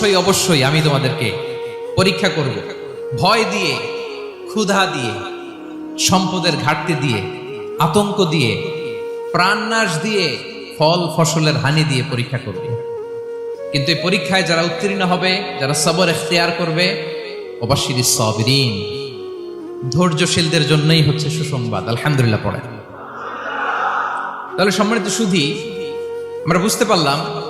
অবশ্যই অবশ্যই আমি তোমাদেরকে পরীক্ষা করব। ভয় দিয়ে, ক্ষুধা দিয়ে, সম্পদের ঘাটতি দিয়ে, আতঙ্ক দিয়ে, প্রাণনাশ দিয়ে, ফল, ফসলের হানি দিয়ে পরীক্ষা করবে। কিন্তু এই পরীক্ষায় যারা উত্তীর্ণ হবে, যারা সবর এখতিয়ার করবে, অবশ্যই সবরিন। ধৈর্যশীলদের জন্যই হচ্ছে সুসংবাদ। আলহামদুলিল্লাহ, পড়ে। তাহলে সম্মানিত সুধী, আমরা বুঝতে পারলাম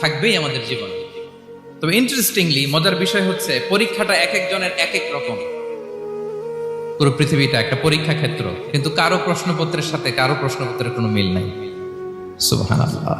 থাকবেই আমাদের জীবনে। তবে ইন্টারেস্টিংলি মজার বিষয় হচ্ছে পরীক্ষাটা এক একজনের এক এক রকম। পুরো পৃথিবীটা একটা পরীক্ষা ক্ষেত্র, কিন্তু কারও প্রশ্নপত্রের সাথে কারও প্রশ্নপত্রের কোনো মিল নাই। সুবহানাল্লাহ।